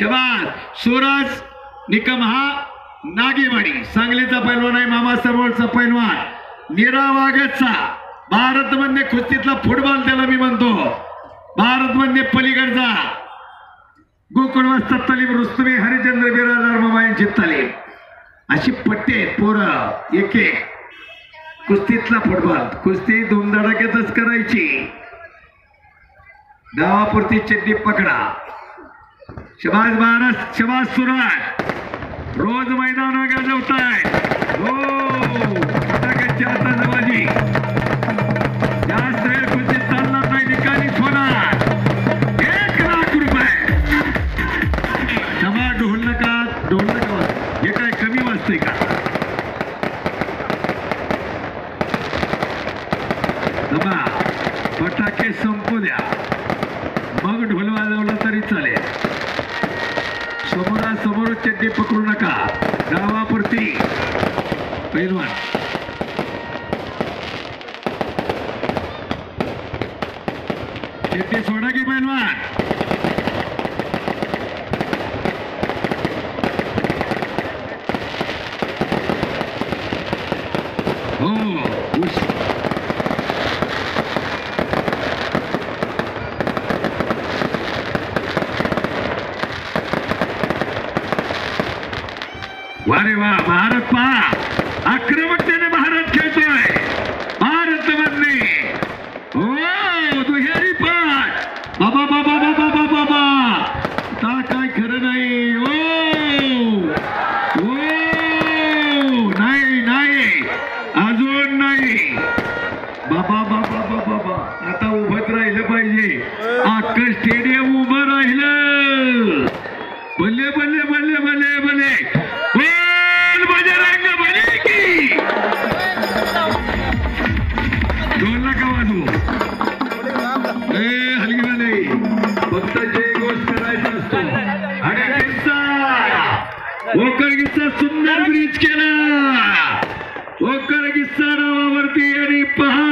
शबास सूरज निकम हा नागेवाडी. सांगलीचा पैलवान आहे मामा समोरचा पैलवान. नीरा वागतचा भारत मधले कुस्तीतला फुटबॉल त्याला मी म्हणतो. भारत मधले पलीकडचा. गोकुळ वाजता तालीम रुस्तुमी हरिचंद्र बिराजार मामा यांची तालीम. अशी पट्टे पोरं एक. एक कुस्तीतला फुटबॉल. कुस्ती धुमधडाक्यातच करायची. गावापुरती चड्डी पकडा. शबाज महाराज शबाज सुराज. रोज मैदान गाजवताय हो फटाक्याची आतषबाजी जास्त वेळ कुस्तीत चालणार नाही निकालीच होणार एक लाख रुपये. क्षमा ढोल नका ढोल नका हे काय कमी वाजतंय का? थांबा फटाके संपू द्या. समोरासमोर चड्डी पकडू नका. गावापुरती. पैलवान. चड्डी सोडा की पैलवान हो उश वारे वा भारत पहा आक्रमकतेने भारत खेळतोय भारत मधले हो दुहेरी पाठ बाबा बाबा बाबा बाबा बाबा काय खरं नाही ओ नाही नाही अजून नाही बाबा बाबा बाबा बाबा आता उभत राहिलं पाहिजे अख्खं स्टेडियम उभं राहिलं बल्ले बल्ले बल्ले बल्ले बल्ले बजरंग बली की? ढोल नका हलगी फक्त जे गोष्ट असतो. अरे किस्सा. ओकर किस्सा सुंदर ब्रिज केला. ओकर किस्सा आणि पहा.